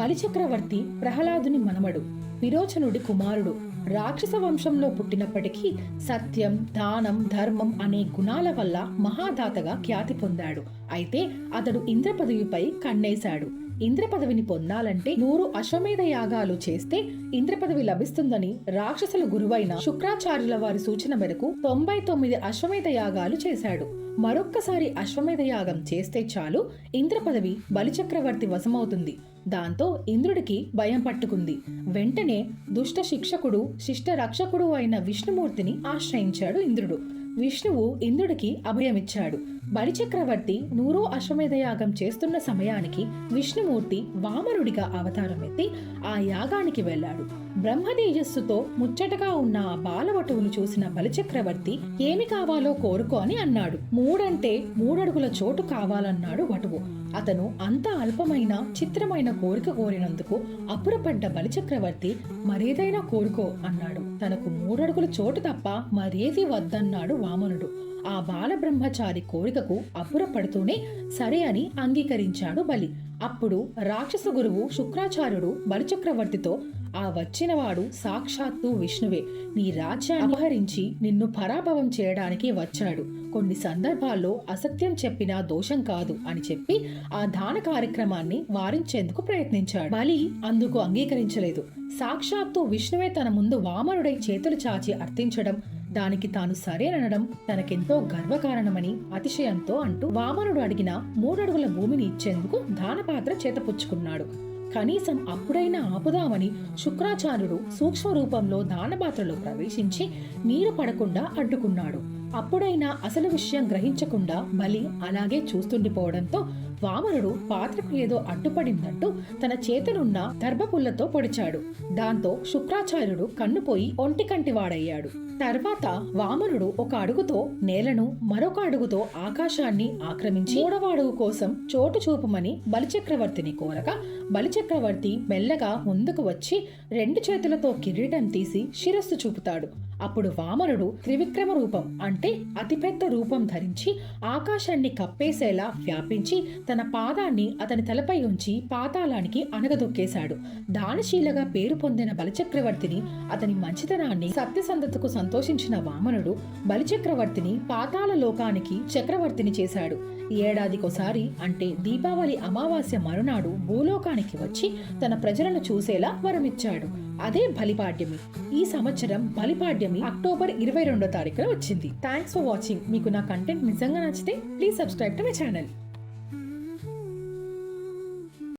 బలిచక్రవర్తి ప్రహ్లాదుని మనమడు విరోచనుడి కుమారుడు. రాక్షస వంశంలో పుట్టినప్పటికీ సత్యం దానం ధర్మం అనే గుణాల వల్ల మహాదాతగా ఖ్యాతి పొందాడు. అయితే అతడు ఇంద్రపదవిపై కన్నేశాడు. ఇంద్ర పదవిని పొందాలంటే నూరు అశ్వమేధ యాగాలు చేస్తే ఇంద్ర పదవి లభిస్తుందని రాక్షసుల గురువైన శుక్రాచార్యుల వారి సూచన మేరకు తొంభై తొమ్మిది అశ్వమేధ యాగాలు చేశాడు. మరొక్కసారి అశ్వమేధ యాగం చేస్తే చాలు ఇంద్ర పదవి బలిచక్రవర్తి వశమవుతుంది. దాంతో ఇంద్రుడికి భయం పట్టుకుంది. వెంటనే దుష్ట శిక్షకుడు శిష్ట రక్షకుడు అయిన విష్ణుమూర్తిని ఆశ్రయించాడు ఇంద్రుడు. విష్ణువు ఇంద్రుడికి అభయమిచ్చాడు. బలిచక్రవర్తి నూరో అశ్వమేధ యాగం చేస్తున్న సమయానికి విష్ణుమూర్తి వామనుడిగా అవతారం ఎత్తి ఆ యాగానికి వెళ్ళాడు. బ్రహ్మతేజస్సుతో ముచ్చటగా ఉన్న ఆ బాలవటువును చూసిన బలిచక్రవర్తి ఏమి కావాలో కోరుకో అని అన్నాడు. మూడంటే మూడడుగుల చోటు కావాలన్నాడు వటువు. అతను అంత అల్పమైన చిత్రమైన కోరిక కోరినందుకు అప్పురపడ్డ బలిచక్రవర్తి మరేదైనా కోరుకో అన్నాడు. తనకు మూడడుగుల చోటు తప్ప మరేది వద్దన్నాడు వామనుడు. ఆ బాలబ్రహ్మచారి కోరికకు అప్పురపడుతూనే సరే అని అంగీకరించాడు బలి. అప్పుడు రాక్షస గురువు శుక్రాచార్యుడు బలిచక్రవర్తితో ఆ వచ్చినవాడు సాక్షాత్తు విష్ణువే. నీ రాజ్యాన్ని అపహరించి నిన్ను పరాభవం చేయడానికి వచ్చాడు. కొన్ని సందర్భాల్లో అసత్యం చెప్పినా దోషం కాదు అని చెప్పి ఆ దాన కార్యక్రమాన్ని వారించేందుకు ప్రయత్నించాడు. బలి అందుకు అంగీకరించలేదు. సాక్షాత్తు విష్ణువే తన ముందు వామనుడై చేతులు చాచి అర్థించడం దానికి తాను సరేననడం తనకెంతో గర్వకారణమని అతిశయంతో అంటూ వామనుడు అడిగిన మూడడుగుల భూమిని ఇచ్చేందుకు దానపాత్ర చేతపుచ్చుకున్నాడు. కనీసం అప్పుడైనా ఆపుదామని శుక్రాచార్యుడు సూక్ష్మ రూపంలో దానపాత్రలో ప్రవేశించి నీరు పడకుండా అడ్డుకున్నాడు. అప్పుడైనా అసలు విషయం గ్రహించకుండా బలి అలాగే చూస్తుండిపోవడంతో వామనుడు పాత్రకు ఏదో అడ్డుపడిందంటూ తన చేతనున్న దర్భపుల్లతో పొడిచాడు. దాంతో శుక్రాచార్యుడు కన్నుపోయి ఒంటి వాడయ్యాడు తర్వాత వామనుడు ఒక అడుగుతో నేలను మరొక అడుగుతో ఆకాశాన్ని ఆక్రమించి మూడవ అడుగు కోసం చోటు చూపమని బలిచక్రవర్తిని కోరగా బలిచక్రవర్తి మెల్లగా ముందుకు వచ్చి రెండు చేతులతో కిరీటం తీసి శిరస్సు చూపుతాడు. అప్పుడు వామనుడు త్రివిక్రమ రూపం అంటే అతిపెద్ద రూపం ధరించి ఆకాశాన్ని కప్పేసేలా వ్యాపించి తన పాదాన్ని అతని తలపై ఉంచి పాతాళానికి అనగదొక్కేశాడు దానశీలగా పేరు పొందిన బలిచక్రవర్తిని అతని మంచితనాన్ని సత్యసంధతకు సంతోషించిన వామనుడు బలిచక్రవర్తిని పాతాళ లోకానికి చక్రవర్తిని చేశాడు. ఏడాదికోసారి అంటే దీపావళి అమావాస్య మరునాడు భూలోకానికి వచ్చి తన ప్రజలను చూసేలా వరమిచ్చాడు. అదే బలిపాడ్యమి. ఈ సంవత్సరం బలిపాడ్యమి అక్టోబర్ ఇరవై రెండో తారీఖున వచ్చింది. థ్యాంక్స్ ఫర్ వాచింగ్ మీకు నా కంటెంట్ నిజంగా నచ్చితే please subscribe to my channel